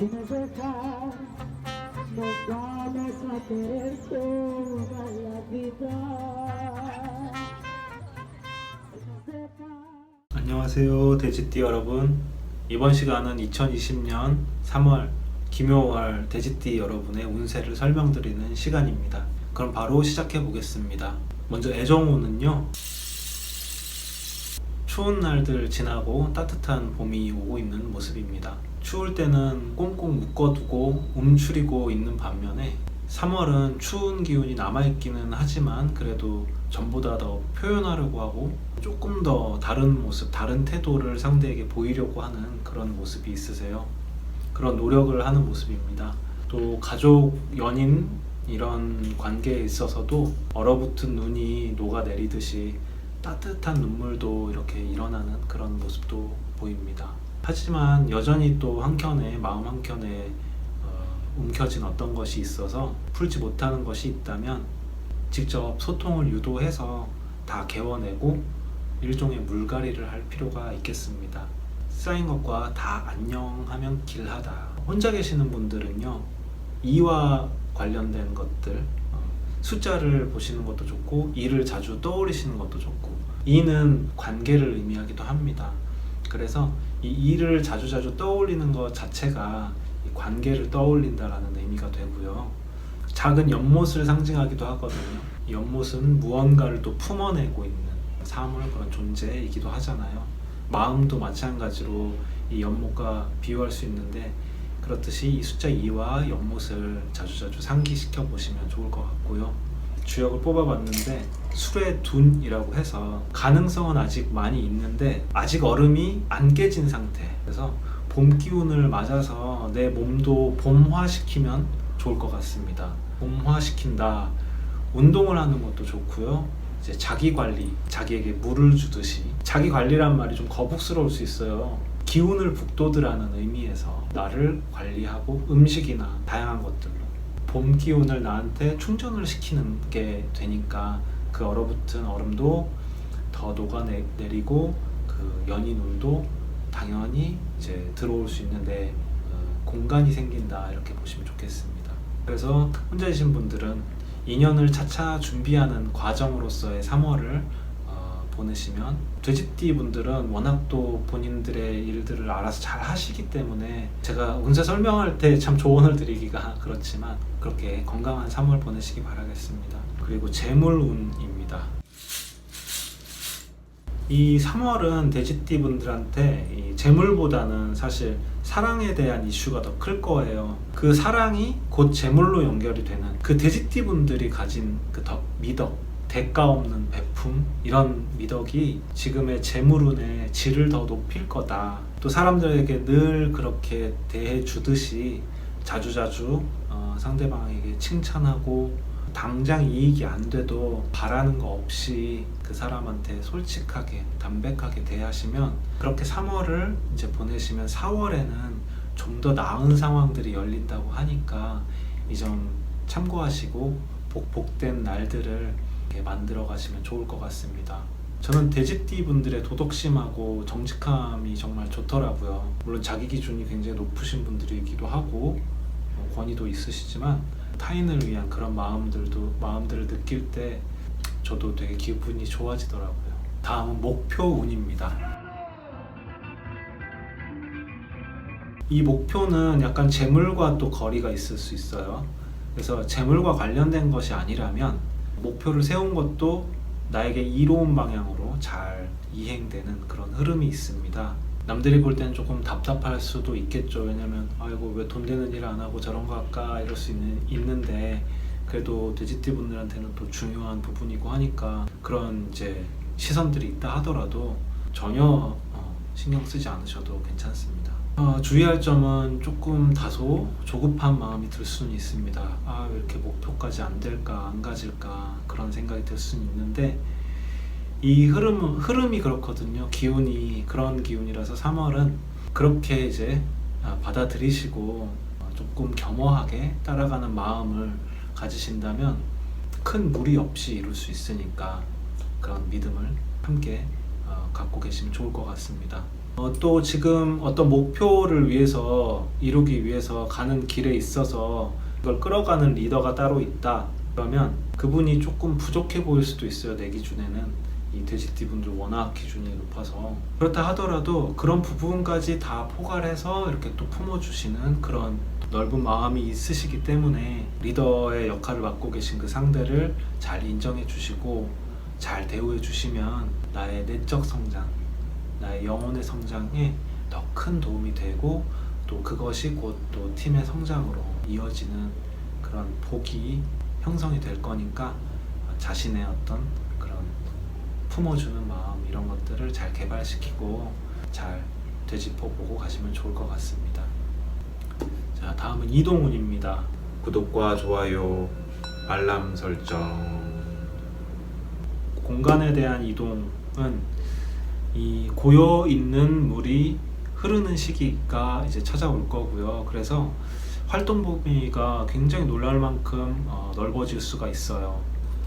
Dejas, no vamos a querer toda la vida. 안녕하세요 돼지띠 여러분. 이번 시간은 2020년 3월 김효월 돼지띠 여러분의 운세를 설명드리는 시간입니다. 그럼 바로 시작해 보겠습니다. 먼저 애정호는요. 추운 날들 지나고 따뜻한 봄이 오고 있는 모습입니다 추울 때는 꽁꽁 묶어두고 움츠리고 있는 반면에 3월은 추운 기운이 남아있기는 하지만 그래도 전보다 더 표현하려고 하고 조금 더 다른 모습, 다른 태도를 상대에게 보이려고 하는 그런 모습이 있으세요. 그런 노력을 하는 모습입니다. 또 가족, 연인 이런 관계에 있어서도 얼어붙은 눈이 녹아내리듯이 따뜻한 눈물도 이렇게 일어나는 그런 모습도 보입니다. 하지만 여전히 또 한켠에 마음 한켠에 어, 움켜진 어떤 것이 있어서 풀지 못하는 것이 있다면 직접 소통을 유도해서 다 개워내고 일종의 물갈이를 할 필요가 있겠습니다. 쌓인 것과 다 안녕하면 길하다. 혼자 계시는 분들은요, 이와 관련된 것들, 어, 숫자를 보시는 것도 좋고, 이를 자주 떠올리시는 것도 좋고, 이는 관계를 의미하기도 합니다. 그래서 이 이를 자주자주 떠올리는 것 자체가 이 관계를 떠올린다라는 의미가 되고요. 작은 연못을 상징하기도 하거든요. 이 연못은 무언가를 또 품어내고 있는 사물 그런 존재이기도 하잖아요. 마음도 마찬가지로 이 연못과 비유할 수 있는데 그렇듯이 이 숫자 2와 연못을 자주자주 상기시켜 보시면 좋을 것 같고요. 주역을 뽑아봤는데 술의 둔이라고 해서 가능성은 아직 많이 있는데 아직 얼음이 안 깨진 상태. 그래서 봄 기운을 맞아서 내 몸도 봄화시키면 좋을 것 같습니다. 봄화시킨다. 운동을 하는 것도 좋고요. 이제 자기 관리, 자기에게 물을 주듯이 자기 관리란 말이 좀 거북스러울 수 있어요. 기운을 북돋으라는 의미에서 나를 관리하고 음식이나 다양한 것들로 봄 기운을 나한테 충전을 시키는 게 되니까 그 얼어붙은 얼음도 더 녹아내리고 그 연인 운도 당연히 이제 들어올 수 있는 내 어, 공간이 생긴다 이렇게 보시면 좋겠습니다. 그래서 혼자 계신 분들은 인연을 차차 준비하는 과정으로서의 3월을 어, 보내시면 돼지띠 분들은 워낙 또 본인들의 일들을 알아서 잘 하시기 때문에 제가 운세 설명할 때 참 조언을 드리기가 그렇지만 그렇게 건강한 3월 보내시기 바라겠습니다. 그리고 재물운입니다. 이 3월은 돼지띠 분들한테 이 재물보다는 사실 사랑에 대한 이슈가 더 클 거예요. 그 사랑이 곧 재물로 연결이 되는 그 돼지띠 분들이 가진 그더 미덕, 대가 없는 베품 이런 미덕이 지금의 재물운의 질을 더 높일 거다. 또 사람들에게 늘 그렇게 대해 주듯이 자주자주 어, 상대방에게 칭찬하고 당장 이익이 안 돼도 바라는 거 없이 그 사람한테 솔직하게 담백하게 대하시면 그렇게 3월을 이제 보내시면 4월에는 좀 더 나은 상황들이 열린다고 하니까 이 점 참고하시고 복, 복된 날들을 만들어 가시면 좋을 것 같습니다. 저는 돼지띠 분들의 도덕심하고 정직함이 정말 좋더라고요. 물론 자기 기준이 굉장히 높으신 분들이기도 하고 어, 권위도 있으시지만 타인을 위한 그런 마음들도 마음들을 느낄 때 저도 되게 기분이 좋아지더라고요. 다음은 목표 운입니다. 이 목표는 약간 재물과 또 거리가 있을 수 있어요. 그래서 재물과 관련된 것이 아니라면 목표를 세운 것도 나에게 이로운 방향으로 잘 이행되는 그런 흐름이 있습니다. 남들이 볼 때는 조금 답답할 수도 있겠죠. 왜냐면 아이고 왜 돈 되는 일 안 하고 저런 거 할까 이럴 수 있는, 있는데 그래도 돼지띠 분들한테는 또 중요한 부분이고 하니까 그런 이제 시선들이 있다 하더라도 전혀 어, 신경 쓰지 않으셔도 괜찮습니다. 어, 주의할 점은 조금 다소 조급한 마음이 들 수는 있습니다. 아, 왜 이렇게 목표까지 안 될까, 안 가질까, 그런 생각이 들 수는 있는데, 이 흐름, 흐름이 그렇거든요. 기운이 그런 기운이라서 3월은 그렇게 이제 아, 받아들이시고 어, 조금 겸허하게 따라가는 마음을 가지신다면 큰 무리 없이 이룰 수 있으니까 그런 믿음을 함께 어, 갖고 계시면 좋을 것 같습니다. 어, 또 지금 어떤 목표를 위해서 이루기 위해서 가는 길에 있어서 이걸 끌어가는 리더가 따로 있다. 그러면 그분이 조금 부족해 보일 수도 있어요. 내 기준에는. 이 돼지띠 분들 워낙 기준이 높아서 그렇다 하더라도 그런 부분까지 다 포괄해서 이렇게 또 품어주시는 그런 넓은 마음이 있으시기 때문에 리더의 역할을 맡고 계신 그 상대를 잘 인정해 주시고 잘 대우해 주시면 나의 내적 성장, 나의 영혼의 성장에 더 큰 도움이 되고 또 그것이 곧 또 팀의 성장으로 이어지는 그런 복이 형성이 될 거니까 자신의 어떤 그런 품어주는 마음 이런 것들을 잘 개발시키고 잘 되짚어 보고 가시면 좋을 것 같습니다. 자, 다음은 이동훈입니다. 구독과 좋아요, 알람 설정. 공간에 대한 이동은 이 고여 있는 물이 흐르는 시기가 이제 찾아올 거고요. 그래서 활동 범위가 굉장히 놀랄 만큼 어, 넓어질 수가 있어요.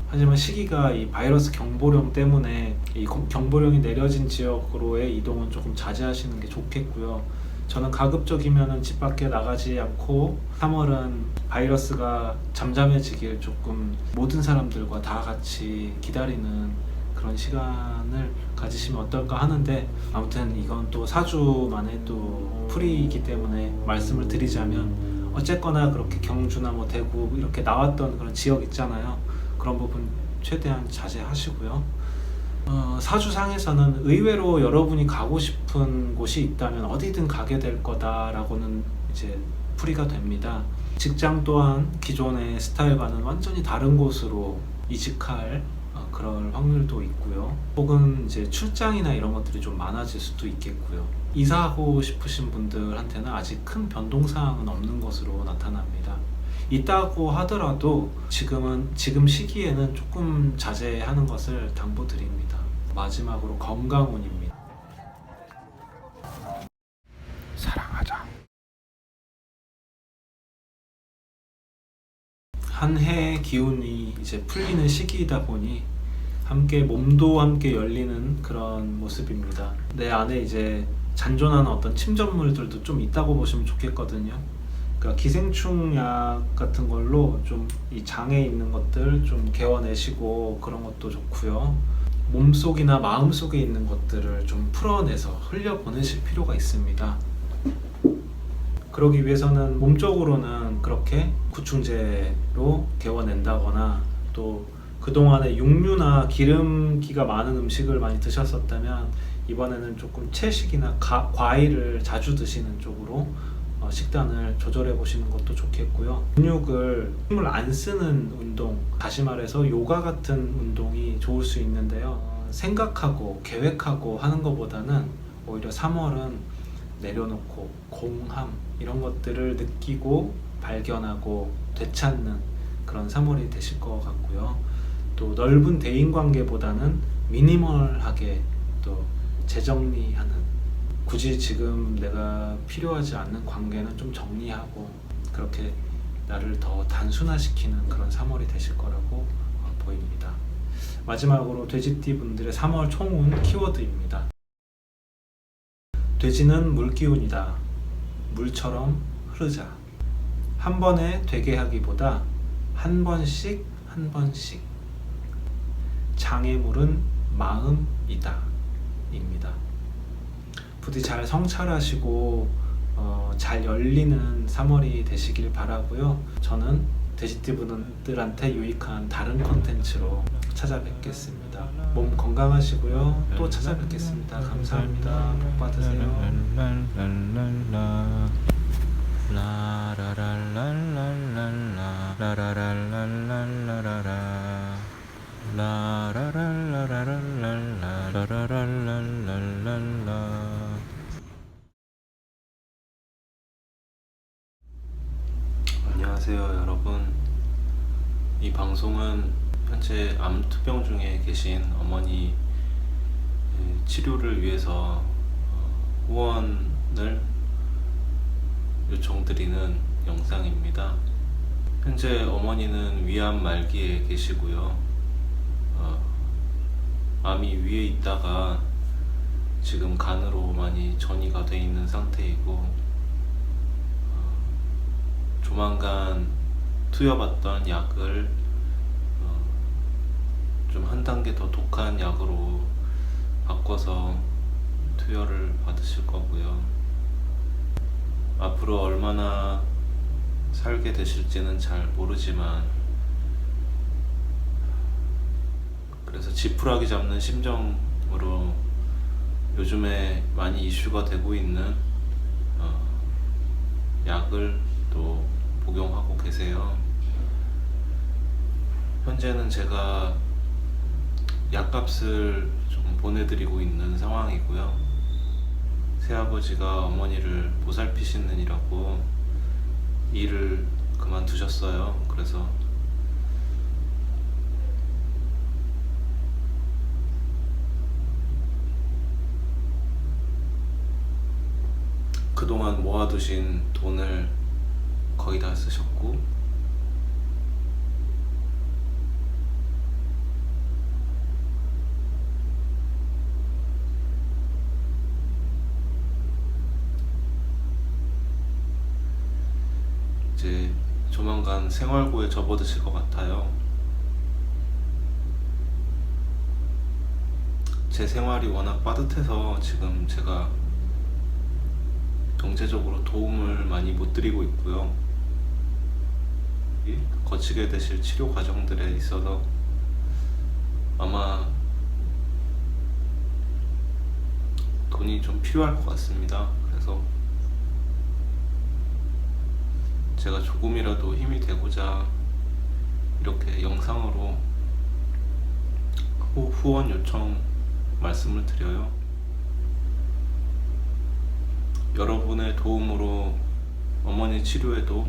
하지만 시기가 이 바이러스 경보령 때문에 이 고- 경보령이 내려진 지역으로의 이동은 조금 자제하시는 게 좋겠고요. 저는 가급적이면은 집 밖에 나가지 않고 3월은 바이러스가 잠잠해지길 조금 모든 사람들과 다 같이 기다리는 그런 시간을 가지시면 어떨까 하는데 아무튼 이건 또 4주 만에 또 풀이이기 때문에 말씀을 드리자면 어쨌거나 그렇게 경주나 뭐 대구 이렇게 나왔던 그런 지역 있잖아요. 그런 부분 최대한 자제하시고요. 어, 사주상에서는 의외로 여러분이 가고 싶은 곳이 있다면 어디든 가게 될 거다라고는 이제 풀이가 됩니다. 직장 또한 기존의 스타일과는 완전히 다른 곳으로 이직할 어, 그럴 확률도 있고요. 혹은 이제 출장이나 이런 것들이 좀 많아질 수도 있겠고요. 이사하고 싶으신 분들한테는 아직 큰 변동 사항은 없는 것으로 나타납니다. 있다고 하더라도 지금은 지금 시기에는 조금 자제하는 것을 당부드립니다. 마지막으로 건강운입니다. 사랑하자. 한 해의 기운이 이제 풀리는 시기이다 보니 함께 몸도 함께 열리는 그런 모습입니다. 내 안에 이제 잔존하는 어떤 침전물들도 좀 있다고 보시면 좋겠거든요. 그러니까 기생충 약 같은 걸로 좀 이 장에 있는 것들 좀 개워내시고 그런 것도 좋고요. 몸속이나 마음속에 있는 것들을 좀 풀어내서 흘려보내실 필요가 있습니다. 그러기 위해서는 몸적으로는 그렇게 구충제로 개워낸다거나 또 그동안에 육류나 기름기가 많은 음식을 많이 드셨었다면 이번에는 조금 채식이나 가- 과일을 자주 드시는 쪽으로 어, 식단을 조절해 보시는 것도 좋겠고요. 근육을 힘을 안 쓰는 운동, 다시 말해서 요가 같은 운동이 좋을 수 있는데요. 어, 생각하고 계획하고 하는 것보다는 오히려 3월은 내려놓고 공함 이런 것들을 느끼고 발견하고 되찾는 그런 3월이 되실 것 같고요. 또 넓은 대인 관계보다는 미니멀하게 또 재정리하는 굳이 지금 내가 필요하지 않는 관계는 좀 정리하고 그렇게 나를 더 단순화시키는 그런 3월이 되실 거라고 어, 보입니다. 마지막으로 돼지띠 분들의 3월 총운 키워드입니다. 돼지는 물기운이다. 물처럼 흐르자. 한 번에 되게 하기보다 한 번씩 한 번씩. 장애물은 마음이다. 입니다. 부디 잘 성찰하시고 어, 잘 열리는 3월이 되시길 바라고요. 저는 돼지띠 분들한테 유익한 다른 컨텐츠로 찾아뵙겠습니다. 몸 건강하시고요. 또 찾아뵙겠습니다. 감사합니다. 복 받으세요. 암투병 중에 계신 어머니 예, 치료를 위해서 어, 후원을 요청드리는 영상입니다. 현재 어머니는 위암 말기에 계시고요. 어, 암이 위에 있다가 지금 간으로 많이 전이가 돼 있는 상태이고 어, 조만간 투여받던 약을 어, 좀 한 단계 더 독한 약으로 바꿔서 투여를 받으실 거고요. 앞으로 얼마나 살게 되실지는 잘 모르지만 그래서 지푸라기 잡는 심정으로 요즘에 많이 이슈가 되고 있는 어, 약을 또 복용하고 계세요. 현재는 제가 약값을 좀 보내드리고 있는 상황이고요. 새아버지가 어머니를 보살피시느니라고 일을 그만두셨어요. 그래서 그동안 모아두신 돈을 거의 다 쓰셨고 이제 조만간 생활고에 접어드실 것 같아요. 제 생활이 워낙 빠듯해서 지금 제가 경제적으로 도움을 많이 못 드리고 있고요. 이 거치게 되실 치료 과정들에 있어서 아마 돈이 좀 필요할 것 같습니다. 그래서 제가 조금이라도 힘이 되고자 이렇게 영상으로 후- 후원 요청 말씀을 드려요. 여러분의 도움으로 어머니 치료에도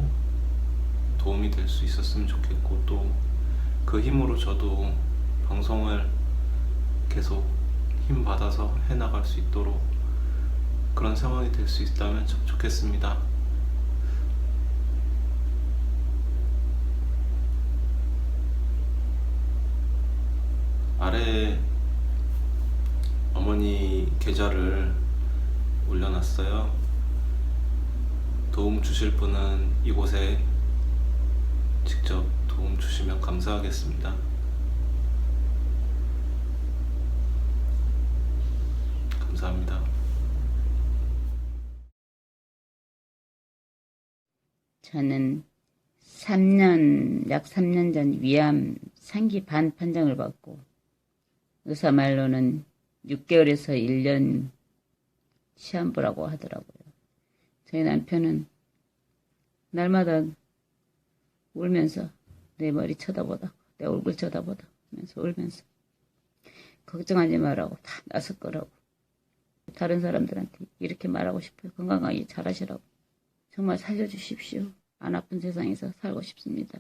도움이 될 수 있었으면 좋겠고 또 그 힘으로 저도 방송을 계속 힘 받아서 해 나갈 수 있도록 그런 상황이 될 수 있다면 참 좋겠습니다. 아래에 어머니 계좌를 올려놨어요. 도움 주실 분은 이곳에 직접 도움 주시면 감사하겠습니다. 감사합니다. 저는 3년, 약 3년 전 위암 상기 반 판정을 받고 의사 말로는 6개월에서 1년 시한부라고 하더라고요. 저희 남편은 날마다 울면서 내 머리 쳐다보다, 내 얼굴 쳐다보다 하면서 울면서 걱정하지 말라고 다 나설 거라고 다른 사람들한테 이렇게 말하고 싶어요. 건강하게 잘하시라고. 정말 살려주십시오. 안 아픈 세상에서 살고 싶습니다.